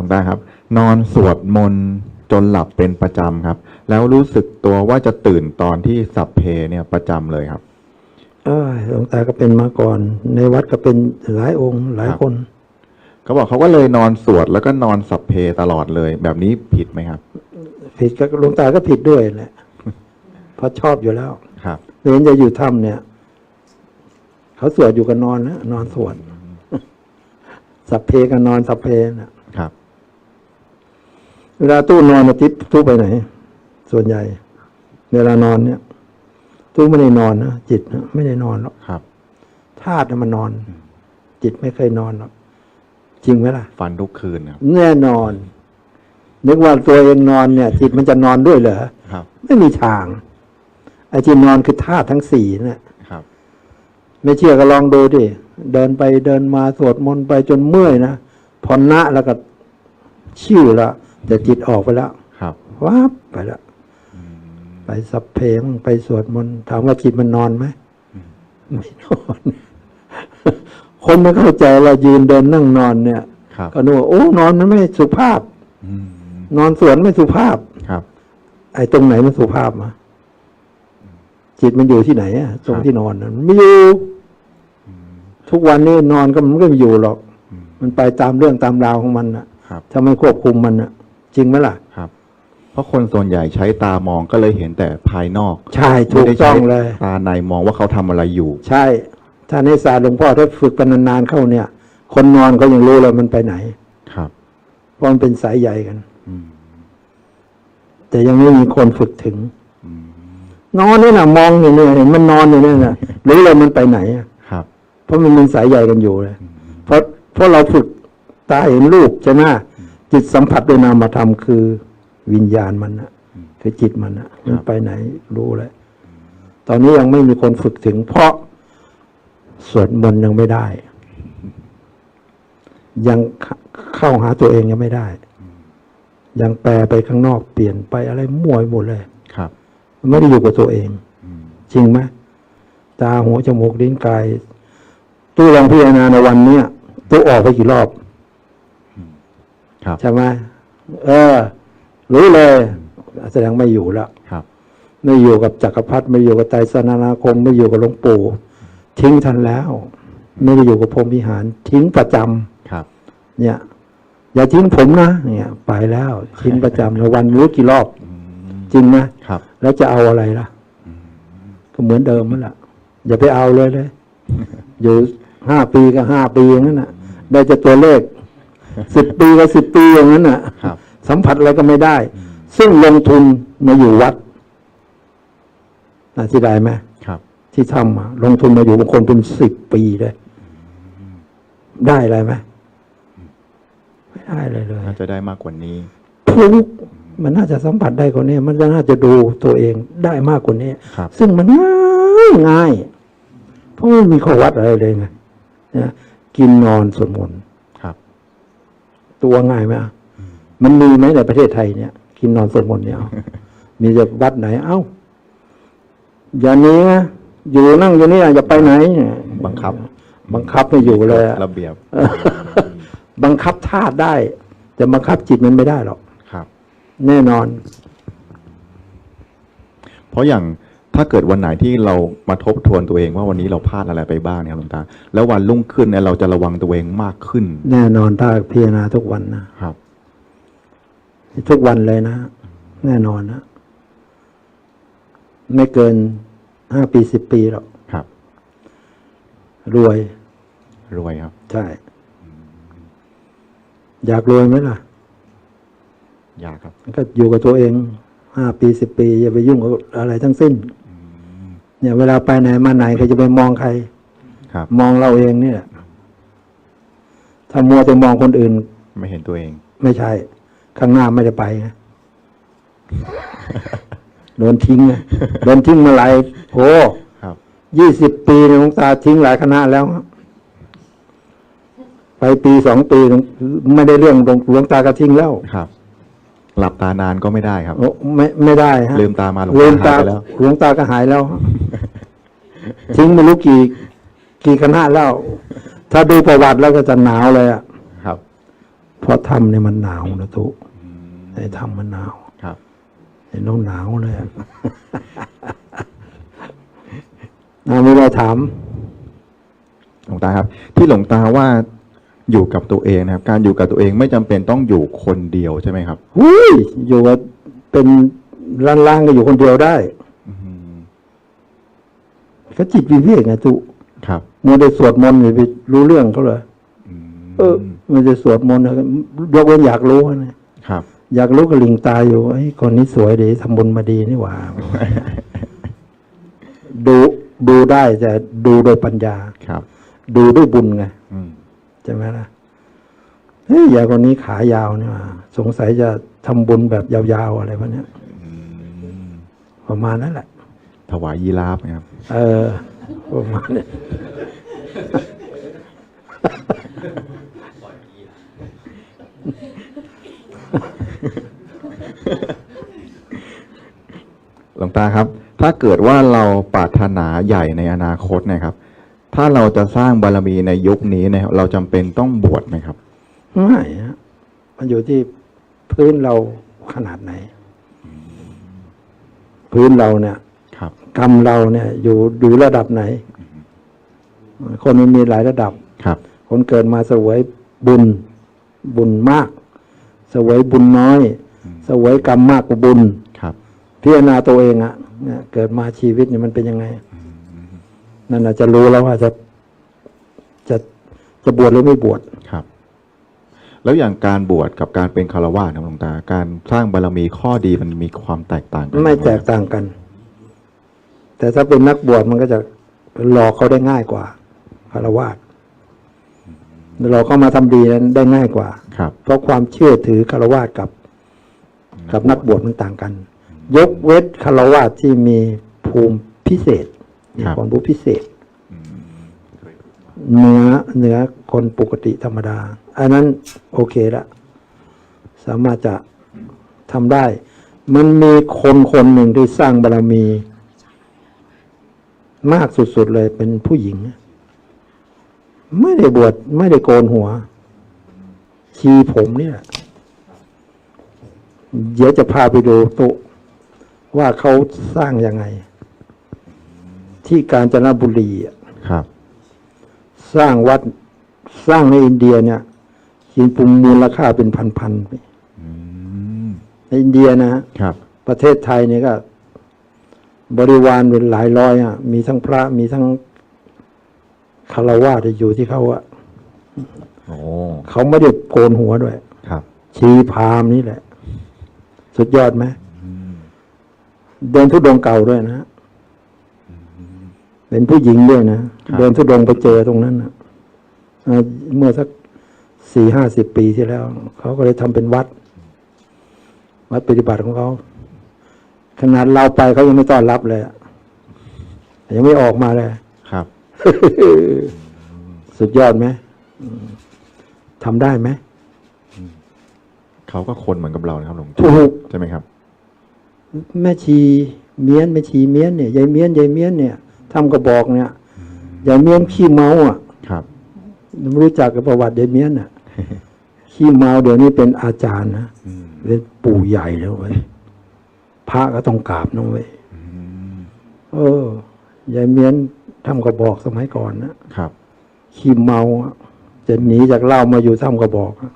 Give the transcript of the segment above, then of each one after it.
ลวงตาครับ นอนสวดมนต์จนหลับเป็นประจำครับ แล้วรู้สึกตัวว่าจะตื่นตอนที่สัพเพเนี่ยประจำเลยครับเอ้ยหลวงตาก็เป็นมาก่อน ในวัดก็เป็นหลายองค์หลายครับคนเขาบอกเขาก็เลยนอนสวดแล้วก็นอนสัพเพตลอดเลย แบบนี้ผิดไหมครับ ผิดก็หลวงตาก็ผิดด้วยแหละเพราะชอบอยู่แล้วครับเว้นจะอยู่ถ้ำเนี่ย เขาสวดอยู่กันนอนนะนอนสวดสัพเพกันนอนสัพเพนะครับ เวลาตู้นอนอาทิตย์ตู้ไปไหน ส่วนใหญ่ เวลานอนเนี่ยตู้ไม่ได้นอนนะจิตนะไม่ได้นอนหรอกครับธาตุน่ะมันนอน จิตไม่เคยนอนหรอกจริงไหมล่ะฟันทุกคืนครับแน่นอน นึกว่าตัวเองนอนเนี่ย จิตมันจะนอนด้วยเหรอครับ ไม่มีทางไอ้ที่นอนคือธาตุทั้งสี่น่ะครับ ไม่เชื่อก็ลองดูดิเดินไปเดินมาสวดมนต์ไปจนเมื่อยนะพอนะแล้วก็ชิวแล้ว แต่จิตออกไปแล้วครับวับไปแล้วไปสับเพลงไปสวดมนต์ถามว่าจิตมันนอนไหมไม่นอน คนไม่เข้าใจเรายืนเดินนั่งนอนเนี่ยครับก็นึกว่าโอ้นอนมันไม่สุภาพอืมนอนสวนไม่สุภาพครับ ไอ้ตรงไหนมันสุภาพมาจิตมันอยู่ที่ไหนอะตรงที่นอนน่ะมันไม่อยู่ทุกวันนี้นอนก็มันก็ไม่อยู่หรอกอืมมันไปตามเรื่องตามราวของมันนะครับถ้าไม่ควบคุมมันนะ จริงไหมล่ะ ครับ เพราะคนส่วนใหญ่ใช้ตามองก็เลยเห็นแต่ภายนอกใช่ถูไม่กได้ต้ใช้องเลย ตาในมองว่าเขาทำอะไรอยู่ ใช่ ถ้าในศาสตร์หลวงพ่อถ้าฝึกกันนานๆเข้าเนี่ย คนนอนก็ยังรู้เลยมันไปไหน ครับ เพราะมันเป็นสายใหญ่กัน อืม แต่ยังไม่มีคนฝึกถึง อืม นอนนี่นะมองอยู่เนี่ยเห็นมันนอนอยู่เนี่ยนะรู้เลยมันไปไหนอะครับ เพราะมันมีสายใหญ่กันอยู่เลยเพราะเพราะเราฝึกตาเห็นรูปใช่ไหม จิตสัมผัสด้วยนามธรรมคือวิญญาณมันนะคือจิตมันนะมันไปไหนรู้เลยตอนนี้ยังไม่มีคนฝึกถึง เพราะสวดมนต์ยังไม่ได้ ยังเข้าเข้าหาตัวเองยังไม่ได้ ยังแปลไปข้างนอกเปลี่ยนไปอะไรมั่วไปหมดเลยครับมันไม่ได้อยู่กับตัวเองอืมจริงไหมตาหัวจมูกลิ้นกาย ตู้ลองพิจารณาในวันเนี้ยตู้ออกไปกี่รอบครับ ใช่ไหมเออ รู้เลย แสดงไม่อยู่แล้วครับ ไม่อยู่กับจักรพรรดิไม่อยู่กับไตรสนานาคม ไม่อยู่กับหลวงปู่ทิ้งทันแล้ว ไม่ได้อยู่กับพรหมวิหาร ทิ้งประจำครับ เนี่ย อย่าทิ้งผมนะเนี่ย ไปแล้ว ทิ้งประจำแล้ววันรู้กี่รอบอืมจริงไหมครับ แล้วจะเอาอะไรล่ะ ก็เหมือนเดิมนั่นแหละอย่าไปเอาเลยเลยอยู่ห้าปีก็ห้าปีอย่างนั้นน่ะ ได้จะตัวเลข สิบปีก็สิบปีอย่างนั้นน่ะครับ สัมผัสอะไรก็ไม่ได้ ซึ่งลงทุนมาอยู่วัดอธิบายไหมครับ ที่ทำอะลงทุนมาอยู่บางคนเป็นสิบปีเลยได้อะไรไหมไม่ได้เลยเลยน่าจะได้มากกว่านี้พลุกมันน่าจะสัมผัสได้กว่านี้ มันน่าจะดูตัวเองได้มากกว่านี้ครับซึ่งมันง่ายง่าย เพราะไม่มีข้อวัดอะไรเลยไงนะกินนอนสวดมนต์ครับ ตัวง่ายไหมอะมันมีไหมในประเทศไทยเนี่ย กินนอนสวดมนต์เนี่ยเอามีจะวัดไหน เอ้า อย่าหนี้นะอยู่นั่งอยู่เนี่ยอย่าไปไหน บังคับ บังคับไม่อยู่เลยอะระเบียบ บังคับธาตุได้ แต่บังคับจิตมันไม่ได้หรอกครับ แน่นอน เพราะอย่าง ถ้าเกิดวันไหนที่เรามาทบทวนตัวเองว่าวันนี้เราพลาดอะไรไปบ้างเนี่ยหลวงตา แล้ววันรุ่งขึ้นเนี่ยเราจะระวังตัวเองมากขึ้น แน่นอนถ้าพิจารณาทุกวันนะครับ ทุกวันเลยนะ แน่นอนนะไม่เกินห้าปีสิบปีหรอกครับ รวย รวยครับ ใช่ อยากรวยไหมล่ะยากครับ ก็อยู่กับตัวเองห้าปีสิบปี อย่าไปยุ่งกับอะไรทั้งสิ้น เนี่ย เวลาไปไหนมาไหนก็จะไปมองใคร ครับ มองเราเองเนี่ยถ้ามัวแต่มองคนอื่น ไม่เห็นตัวเอง ไม่ใช่ ข้างหน้าไม่ได้ไปไงโดนทิ้งไงโดนทิ้งมาหลายโหครับยี่สิบปีเนี่ยหลวงตาทิ้งหลายคณะแล้วครับไปปีสองปีหลวงไม่ได้เรื่องหลวงหลวงตาก็ทิ้งแล้วครับ หลับตานานก็ไม่ได้ครับโอ้ไม่ไม่ได้ฮะลืมตามาหลวงลืมตาตาหายไปแล้วหลวงตาก็หายแล้ว ทิ้งไม่รู้กี่กี่คณะแล้ว ถ้าดูประวัติแล้วก็จะหนาวเลยอะครับพอราะถ้ำเนี่ยมันหนาวนะทุไอ้ถ้ำมันหนาวครับไอ้น้องหนาวเลยอะนามีอะไรถามหลวงตาครับ ที่หลวงตาว่าอยู่กับตัวเองนะครับ การอยู่กับตัวเองไม่จำเป็นต้องอยู่คนเดียวใช่ไหมครับ หุยอยู่กับเป็นล้านๆก็อยู่คนเดียวได้อืม ก็จิตวิเวกไงทุครับมัวแต่สวดมนต์อย่าไปรู้เรื่องเขาเลยอืมเออมันจะสวดมนต์นะยกเว้นอยากรู้นะครับ อยากรู้ก็ลิงตายอยู่ไอ้ยคนนี้สวยดีทำบุญมาดีนี่หว่า ดูดูได้แต่ดูโดยปัญญาครับ ดูด้วยบุญไงอืมใช่ไหมล่ะเฮ้ยยายคนนี้ขายาวนี่หว่าสงสัยจะทำบุญแบบยาวๆอะไรพวกเนี้ยประมาณนั้นแหละ ถวายยีราฟนะครับ เออประมาณนี้หลวงตาครับ ถ้าเกิดว่าเราปรารถนาใหญ่ในอนาคตนะครับ ถ้าเราจะสร้างบารมีในยุคนี้เนยเราจำเป็นต้องบวชไหมครับ ไม่ฮะมันอยู่ที่พื้นเราขนาดไหน พื้นเราเนี่ยครับ กรรมเราเนี่ย อยู่อยู่ระดับไหน คนมันมีหลายระดับครับ คนเกิดมาเสวยบุญ บุญมากเสวยบุญน้อยเสวยกรรมมากกว่าบุญครับพิจารณาตัวเองอะเนี่ยเกิดมาชีวิตเนี่ยมันเป็นยังไง นั่นอาจจะรู้แล้วว่าจะจะจะบวชหรือไม่บวชครับ แล้วอย่างการบวชกับการเป็นคารวะนะหลวงตา การสร้างบารมีข้อดีมันมีความแตกต่างกันไม่แตกต่างกัน แต่ถ้าเป็นนักบวชมันก็จะหลอกเขาได้ง่ายกว่าคารวะหลอกเขามาทำดีนั้นได้ง่ายกว่าครับเพราะความเชื่อถือคารวะกับ กับนักบวชมันต่างกัน ยกเว้นคารวะที่มีภูมิพิเศษมีความรู้พิเศษเหนือเหนือคนปกติธรรมดา อันนั้นโอเคละสามารถจะทำได้ มันมีคนคนหนึ่งที่สร้างบารมี มากสุดๆเลยเป็นผู้หญิง ไม่ได้บวชไม่ได้โกนหัว ชีผมนี่แหละเดี๋ยวจะพาไปดูโตุว่าเขาสร้างยังไง ที่กาญจนบุรีอะครับ สร้างวัดสร้างในอินเดียเนี่ยคินปุมมูลค่าเป็นพันๆไปอืมในอินเดียนะฮะครับ ประเทศไทยเนี่ยก็ บริวารเป็นหลายร้อยอะ มีทั้งพระมีทั้งคารวะที่อยู่ที่เขาอะโอ้เขาไม่ได้โกนหัวด้วย ครับ ชีพราหมณ์นี่แหละ สุดยอดไหมเดินทุดงค์เก่าด้วยนะเป็นผู้หญิงด้วยนะเดินทุดงค์ไปเจอตรงนั้นนะเอ่อเมื่อสักสี่ห้าสิบปีที่แล้ว เขาก็เลยทำเป็นวัด วัดปฏิบัติของเขา ขนาดเราไปเขายังไม่ต้อนรับเลยอะยังไม่ออกมาเลย ครับ สุดยอดไหมอืมทำได้ไหมเขาก็คนเหมือนกับเรานะครับหลวงตาถูกใช่ไหมครับ แม่ชีเมียนแม่ชีเมียนเนี่ยยายเมียนยายเมียนเนี่ยทำกระบอกเนี่ยยายเมียนขี้เมาอะ ครับไม่รู้จักกับประวัติยายเมียนอะขี้เมาเดี๋ยวนี้เป็นอาจารย์นะเป็นปู่ใหญ่แล้วเว้ย พระก็ต้องกราบนะเว้ยเออยายเมียนทำกระบอกสมัยก่อนนะครับขี้เมาอะจะหนีจากเหล้ามาอยู่ทำกระบอกอะ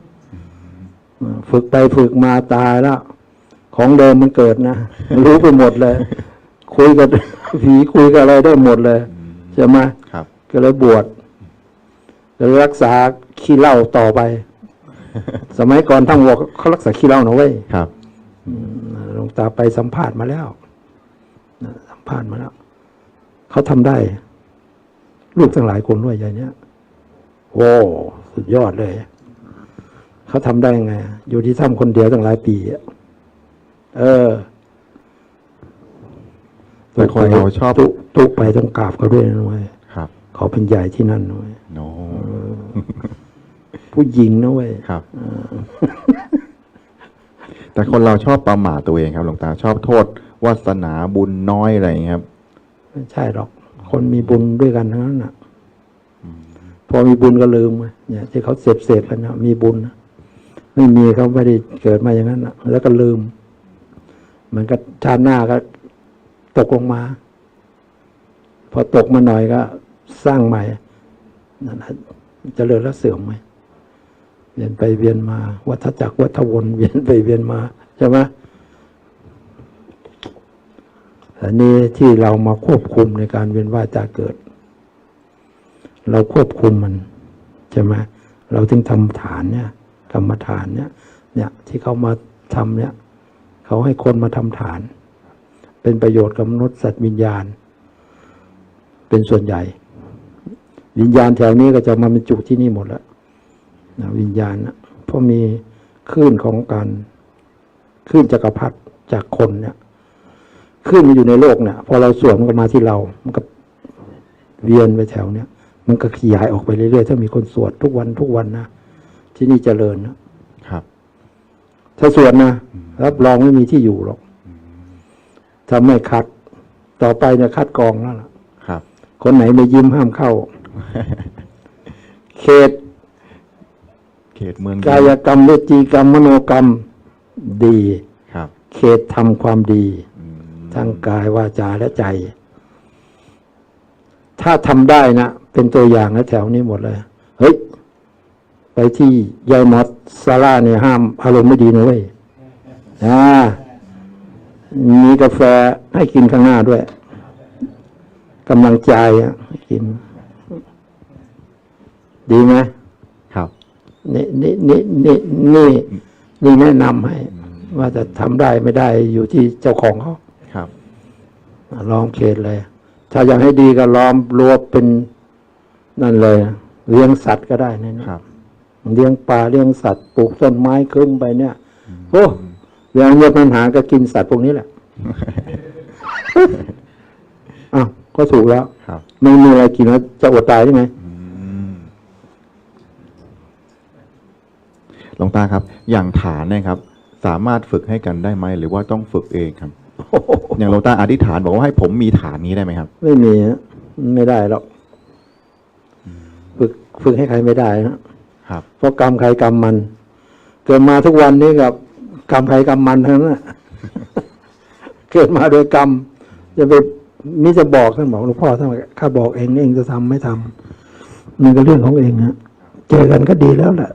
ฝึกไปฝึกมาตายแล้วของเดิมมันเกิดนะรู้ไปหมดเลย คุยกับผีคุยกับอะไรได้หมดเลยใช่ไหมครับก็เลยบวชแล้วรักษาขี้เหล้าต่อไป สมัยก่อนทั้งวกเขารักษาขี้เหล้านะเว้ยครับหลว งตาไปสัมภาษณ์มาแล้วนะสัมภาษณ์มาแล้วเขาทำได้ ลูกทั้งหลายคนด้วยอย่างเนี้ยโอ้สุดยอดเลย เขาทำได้ไง อยู่ที่ถ้ำคนเดียวตั้งหลายปีอะเออแต่คนเราชอบตุตุไปต้องกราบเขาด้วยนะเว้ยครับเขาเป็นใหญ่ที่นั่นนะเว้ยโนผู้หญิงนะเว้ยครับ แต่คนเราชอบประมาทตัวเองครับหลวงตาชอบโทษวาสนาบุญน้อยอะไรอย่างเงี้ยครับไม่ใช่หรอก คนมีบุญด้วยกันทั้งนั้นน่ะพอมีบุญก็ลืมไงเนี่ยที่เขาเสพเสพกันนะมีบุญนะไม่มีเขาไม่ได้เกิดมาอย่างนั้นนะแล้วก็ลืม มันก็ชาติหน้าก็ตกลงมา พอตกมาหน่อยก็สร้างใหม่นั่นนะเจริญแล้วเสื่อมไหม เวียนไปเวียนมา วัฏจักรวัฏวนเวียนไปเวียนมาใช่ไหมอันนี้ที่เรามาควบคุมในการเวียนว่ายตายเกิด เราควบคุมมันใช่ไหมเราถึงทำฐานเนี่ยกรรมฐานเนี่ย เนี่ยที่เขามาทำเนี่ย เขาให้คนมาทำฐาน เป็นประโยชน์กับมนุษย์สัตว์วิญญาณ เป็นส่วนใหญ่ วิญญาณแถวนี้ก็จะมาบรรจุที่นี่หมดแล้ว นะวิญญาณนะเพราะมีคลื่นของการคลื่นจักรพรรดิจากคนเนี่ยคลื่นมันอยู่ในโลกเนี่ยพอเราสวมมันก็มาที่เรา มันก็เวียนไปแถวเนี้ยมันก็ขยายออกไปเรื่อยๆถ้ามีคนสวดทุกวันทุกวันนะที่นี่เจริญนะครับ ถ้าสวดนะรับรองไม่มีที่อยู่หรอกถ้าไม่คัด ต่อไปเนี่ยคัดกรองแล้วล่ะ ครับ คนไหนไม่ยิ้มห้ามเข้า เขตเข ตเมืองกายกรรมเวจีกรรมมโนกรรมดีครับ เขตทำความดีอืมทั้งกายวาจาและใจ ถ้าทำได้นะเป็นตัวอย่างนะแถวนี้หมดเลย เฮ้ย ไปที่ยายมอสซาร่าเนี่ยห้ามอารมณ์ไม่ดีนะเว้ยอ่ามีกาแฟให้กินข้างหน้าด้วยกำลังใจอะให้กิน ดีไหมครับ นี่นี่นี่นี่นี่นี่แนะนำให้ ว่าจะทำได้ไม่ได้อยู่ที่เจ้าของเขาครับ ล้อมเขตเลย ถ้าอยากให้ดีก็ล้อมรั้วเป็นนั่นเลยเลี้ยงสัตว์ก็ได้นะเนี่ย ครับ เลี้ยงปลาเลี้ยงสัตว์ปลูกต้นไม้ขึ้นไปเนี่ยโอ้เวลามีปัญหาก็กินสัตว์พวกนี้แหละ อ้าวก็ถูกแล้ว ครับ ไม่มีอะไรกินแล้วจะอดตายได้ไหมอืม หลวงตาครับ อย่างฐานเนี่ยครับ สามารถฝึกให้กันได้ไหมหรือว่าต้องฝึกเองครับ อย่างหลวงตาอธิษฐานบอกว่าให้ผมมีฐานนี้ได้ไหมครับ ไม่มีฮะไม่ได้หรอกฝึกฝึกให้ใครไม่ได้นะครับ เพราะกรรมใครกรรมมันเกิดมาทุกวันนี้กับกรรมใครกรรมมันทั้งนั้นน่ะเกิดมาโดยกรรมจะไปมิจะบอกท่านบอกหลวงพ่อท่านบอกข้าบอกเองเองจะทำไม่ทำมันก็เรื่องของเองฮะเจอกันก็ดีแล้วแหละ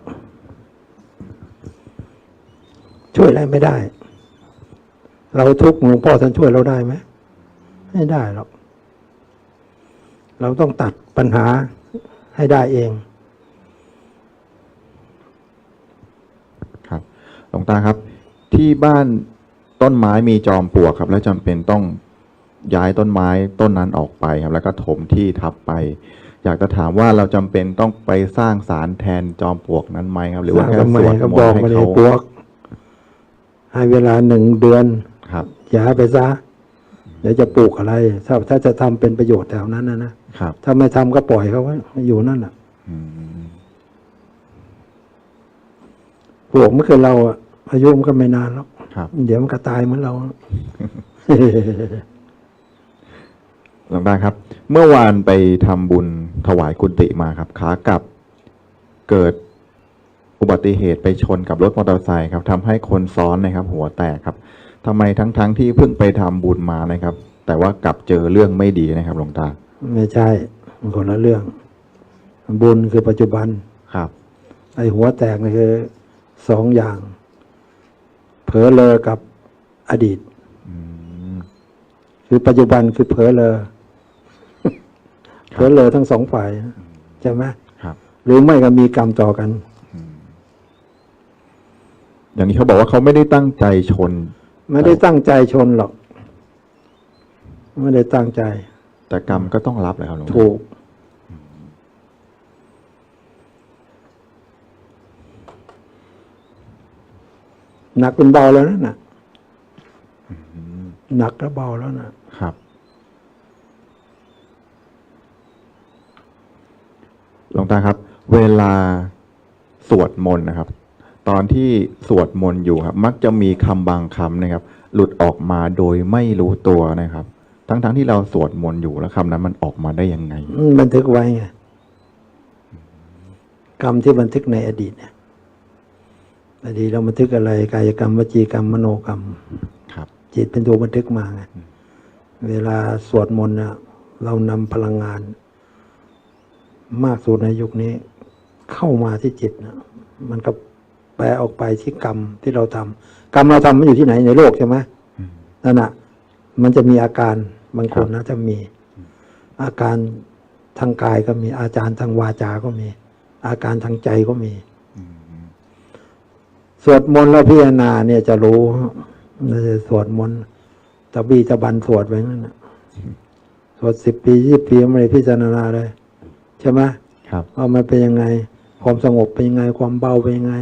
ช่วยอะไรไม่ได้ เราทุกข์หลวงพ่อท่านช่วยเราได้ไหมไม่ได้หรอก เราต้องตัดปัญหาให้ได้เอง ครับหลวงตาครับ ที่บ้านต้นไม้มีจอมปลวกครับ แล้วจำเป็นต้องย้ายต้นไม้ต้นนั้นออกไปครับ แล้วก็ถมที่ทับไป อยากจะถามว่าเราจำเป็นต้องไปสร้างศาลแทนจอมปลวกนั้นไหมครับ หรือว่าแค่ทำไมสวดก็มบนอกต์ให้มาเลเขายพวก ให้เวลาหนึ่งเดือนครับ อย่าไปซะเดี๋ยวจะปลูกอะไร ถ้าถ้าจะทำเป็นประโยชน์แถวนั้นนะนะครับ ถ้าไม่ทำก็ปล่อยเขาไว้ให้อยู่นั่นแหละอืมปลูกไม่เคยเราอะอายุมันก็ไม่นานหรอกครับเดี๋ยวมันก็ตายเหมือนเราหลวงตาครับ เมื่อวานไปทำบุญถวายกุฏิมาครับขากลับเกิด อุบัติเหตุไปชนกับรถมอเตอร์ไซค์ครับทำให้คนซ้อนนะครับ หัวแตกครับทำไมทั้งๆที่เพิ่งไปทำบุญมานะครับ แต่ว่ากลับเจอเรื่องไม่ดีนะครับหลวงตา ไม่ใช่มันคนละเรื่อง บุญคือปัจจุบันครับ ไอ้หัวแตกนี่คือสองอย่าง เผลอเลอกับอดีตอืมคือปัจจุบันคือเผลอเลอเผลอเลอทั้งสองฝ่ายนะใช่ไหมครับ หรือไม่ก็มีกรรมต่อกัน อย่างนี้เขาบอกว่าเขาไม่ได้ตั้งใจชน ไม่ได้ตั้งใจชนหรอก ไม่ได้ตั้งใจ แต่กรรมก็ต้องรับเลยครับหลวงตาถูกหนักเป็นเบาแล้วนะน่ะหนักแล้วเบาแล้วนะครับ หลวงตาครับ เวลาสวดมนต์นะครับ ตอนที่สวดมนต์อยู่ครับ มักจะมีคำบางคำนะครับ หลุดออกมาโดยไม่รู้ตัวนะครับ ทั้งๆที่เราสวดมนต์อยู่แล้วคำนั้นมันออกมาได้ยังไง อืมบันทึกไว้ไงกรรมที่บันทึกในอดีตเนี่ยแต่ดีเราบันทึกอะไรกายกรรมวจีกรรมมโนกรรม ครับ จิตเป็นตัวบันทึกมาไงเวลาสวดมนต์เนี่ยเรานำพลังงาน มากสุดในยุคนี้ เข้ามาที่จิตนะมันก็ แปลออกไปที่กรรมที่เราทำกรรมเราทำมันอยู่ที่ไหนในโลกใช่ไหมอืมนั่นน่ะ มันจะมีอาการบางคนนะจะมี อาการทางกายก็มีอาจารย์ทางวาจาก็มี อาการทางใจก็มีอืมสวดมนต์แล้วพิจารณาเนี่ยจะรู้เราจะสวดมนต์ตะบีตะบันสวดไว้นั่นนะสวดสิบปียี่ปีไม่ได้พิจารณาเลย ใช่ไหมครับว่ามันเป็นยังไง ความสงบเป็นยังไง ความเบาเป็นยังไง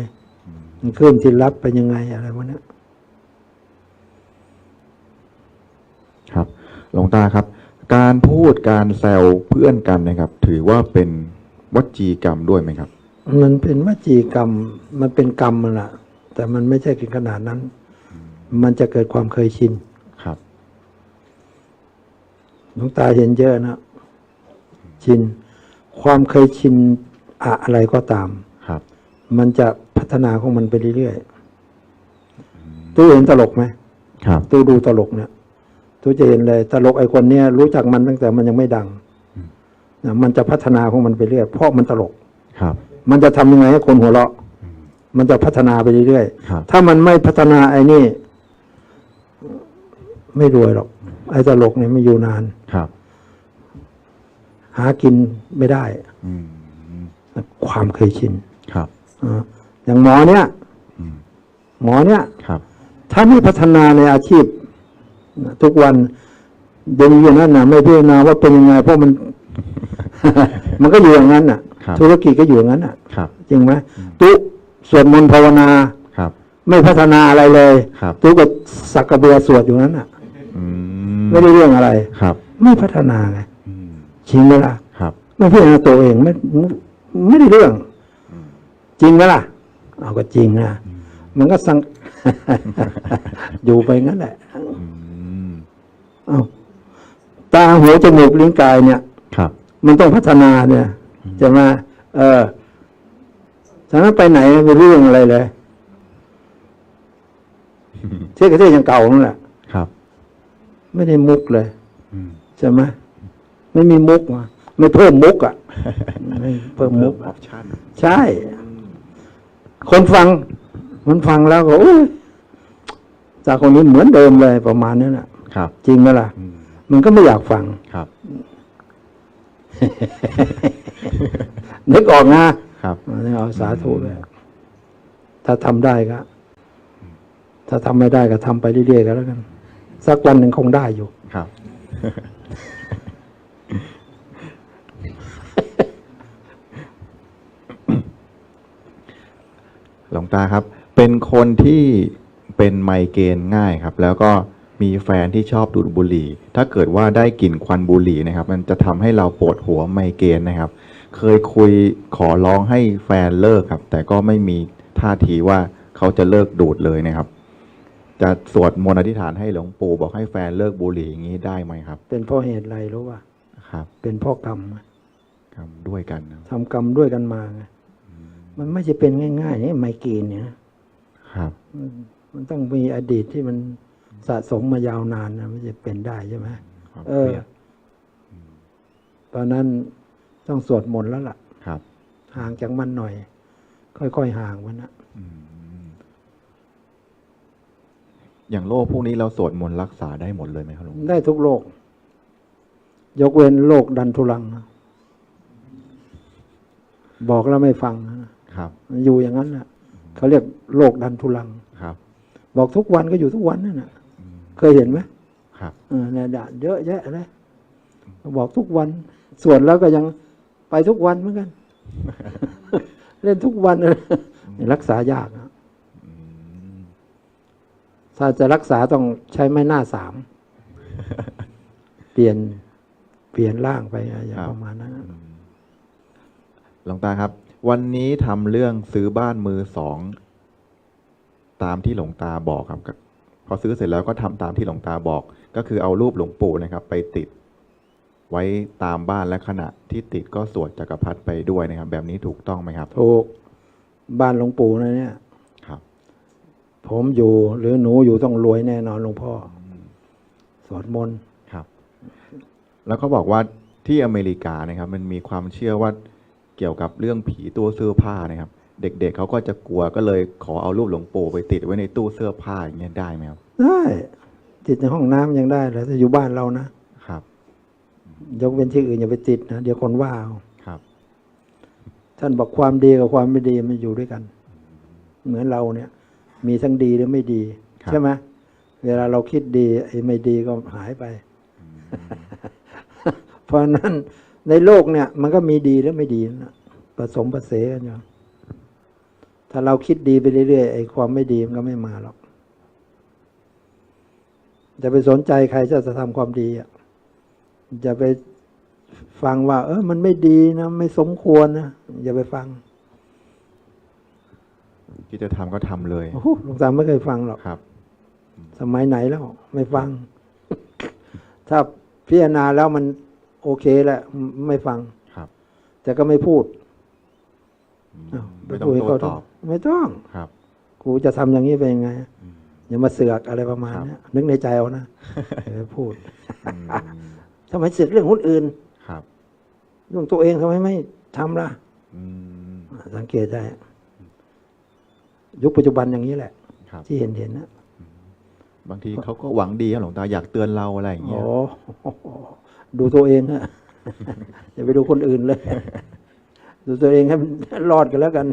มันขึ้นที่รับเป็นยังไงอะไรวะเนี่ยครับ หลวงตาครับ การพูดการแซวเพื่อนกันนะครับ ถือว่าเป็นวจีกรรมด้วยไหมครับ มันเป็นวจีกรรม มันเป็นกรรมมันแหละแต่มันไม่ใช่ถึงขนาดนั้น มันจะเกิดความเคยชินครับหลวงตาเห็นเยอะนะชิน ความเคยชินอะไรก็ตาม ครับ มันจะพั ฒนาของมันไปเรื่อยๆตู้เห็นตลกไหมครับตู้ดูตลกเนี่ยตู้จะเห็นเลยตลกไอ้คนเนี้ยรู้จักมันตั้งแต่มันยังไม่ดังนะมันจะพัฒนาของมันไปเรื่อยเพราะมันตลกครับ มันจะทำยังไงให้คนหัวเราะ มันจะพัฒนาไปเรื่อยครับๆถ้ามันไม่พัฒนาไอ้นี่ ไม่รวยหรอก ไอ้ตลกเนี่ยไม่อยู่นานครับ หากินไม่ได้อืมความเคยชินครับ อ่าอย่างหมอเนี่ยอืมหมอเนี่ยครับถ้าไม่พัฒนาในอาชีพ ทุกวันเดินอยู่นั่นนะไม่พิจารณาว่าเป็นยังไงเพราะมัน มันก็อยู่อย่างนั้นน่ะครับธุรกิจก็อยู่อย่างนั้นน่ะครับจริงไหมตุสวดมนต์ภาวนาครับ ไม่พัฒนาอะไรเลยครับตุก็สักกระเบือสวดอยู่นั้นน่ะอืมไม่ได้เรื่องอะไรครับ ไม่พัฒนาไงอืมจริงไหมล่ะครับไม่พิจารณาตัวเองไม่ไม่ได้เรื่อง จริงไหมล่ะ เอาก็จริงนะมันก็สังอยู่ไปงั้นแหละอืมเอาตาหัวจมูกลิ้นกายเนี่ย ครับ มันต้องพัฒนาเนี่ยจะมา เออฉะนั้นไปไหนไม่รู้เรื่องอะไรเลยเที่ยวก็เที่ยวอย่างเก่านั่นแหละครับ ไม่ได้มุกเลยอืมใช่ไหมไม่มีมุกมาไม่เพิ่มมุกอะไม่เพิ่มมุกออปชั่นใช่ คนฟัง มันฟังแล้วก็โอ้ยจากคนนี้เหมือนเดิมเลยประมาณนี้แหละครับ จริงไหมล่ะอืมมันก็ไม่อยากฟังครับนึกออกนะครับอันนี้เอาสาธุเลยถ้าทำได้ก็ถ้าทำไม่ได้ก็ทำไปเรื่อยๆก็แล้วกัน สักวันหนึ่งคงได้อยู่ครับ หลวงตาครับ เป็นคนที่เป็นไมเกรนง่ายครับ แล้วก็มีแฟนที่ชอบดูดบุหรี่ ถ้าเกิดว่าได้กลิ่นควันบุหรี่นะครับ มันจะทำให้เราปวดหัวไมเกรนนะครับ เคยคุยขอร้องให้แฟนเลิกครับ แต่ก็ไม่มีท่าทีว่าเขาจะเลิกดูดเลยนะครับ จะสวดมนต์อธิษฐานให้หลวงปู่บอกให้แฟนเลิกบุหรี่อย่างนี้ได้ไหมครับ เป็นเพราะเหตุอะไรรู้ป่ะครับ เป็นเพราะกรรมไงทำด้วยกันนะทำกรรมด้วยกันมาไง มันไม่ใช่เป็นง่ายๆนี่ไมเกรนเนี่ยครับมันมันต้องมีอดีตที่มันสะสมมายาวนานนะไม่ใช่เป็นได้ใช่ไหมความเอเคอรียดตอนนั้นต้องสวดมนต์แล้วล่ะ ครับ ห่างจากมันหน่อย ค่อยๆห่างมันนะอืมอย่างโรคพวกนี้เราสวดมนต์รักษาได้หมดเลยไหมครับหลวงได้ทุกโรคยกเว้นโรคดันทุลังนะบอกแล้วไม่ฟังนะ ครับ อยู่อย่างนั้นแหละเขาเรียกโรคดันทุลังครับ บอกทุกวันก็อยู่ทุกวันนั่นน่ะอืมเคยเห็นไหมครับเออเนี่ยด่านเยอะแยะเลยบอกทุกวัน ส่วนแล้วก็ยังไปทุกวันเหมือนกัน เล่นทุกวันเลยรักษายากนะอืมถ้าจะรักษาต้องใช้ไม้หน้าสาม เปลี่ยนเปลี่ยนร่างไปอะไรอย่างประมาณนั้นนะหลวงตาครับ วันนี้ทำเรื่องซื้อบ้านมือสอง ตามที่หลวงตาบอกครับก็พอซื้อเสร็จแล้วก็ทำตามที่หลวงตาบอก ก็คือเอารูปหลวงปู่นะครับ ไปติด ไว้ตามบ้านและขณะที่ติดก็สวดจักรพรรดิไปด้วยนะครับ แบบนี้ถูกต้องไหมครับถูกบ้านหลวงปู่นะเนี่ยครับ ผมอยู่หรือหนูอยู่ต้องรวยแน่นอนหลวงพ่อสวดมนต์ครับ แล้วเขาบอกว่าที่อเมริกานะครับ มันมีความเชื่อว่า เกี่ยวกับเรื่องผีตู้เสื้อผ้านะครับ เด็กๆเขาก็จะกลัวก็เลยขอเอารูปหลวงปู่ไปติดไว้ในตู้เสื้อผ้าอย่างเงี้ยได้ไหมครับได้ติดในห้องน้ำยังได้เลยถ้าอยู่บ้านเรานะครับ ยกเว้นที่อื่นอย่าไปติดนะเดี๋ยวคนว่าเอาครับ ท่านบอกความดีกับความไม่ดีมันอยู่ด้วยกัน เหมือนเราเนี่ย มีทั้งดีและไม่ดีครับใช่ไหมเวลาเราคิดดีไอ้ไม่ดีก็หายไป เพราะฉะนั้น ในโลกเนี่ย มันก็มีดีและไม่ดีนะผสมผสานกันอยู่ถ้าเราคิดดีไปเรื่อยๆไอ้ความไม่ดีมันก็ไม่มาหรอกจะไปสนใจใครจะจะทำความดีอะจะไปฟังว่า เออมันไม่ดีนะไม่สมควรนะอย่าไปฟังคิดจะทำก็ทำเลยโอ้โหหลวงตาไม่เคยฟังหรอกครับ สมัยไหนแล้ว ไม่ฟัง ถ้าพิจารณาแล้วมัน โอเคแหละไม่ฟังครับ แต่ก็ไม่พูดอืมอ้าวไม่ต้องปพูดให้โต้เขาตอบไม่ต้องครับกูจะทำอย่างนี้เป็นยังไงอืมอย่ามาเสือกอะไรประมาณครับเนี้ยนึกในใจเอานะอย่าไปพูดอืมทำไมเสือกเรื่องคนอื่นครับเรื่องตัวเองทำไมไม่ทำล่ะอืมสังเกตได้ ยุคปัจจุบันอย่างนี้แหละครับที่เห็นเห็นๆนะบางทีเขาก็หวังดีครับหลวงตาอยากเตือนเราอะไรอย่างเงี้โอ้ย ดูตัวเองฮะอย่าไปดูคนอื่นเลย ดูตัวเองให้รอดกันแล้วกัน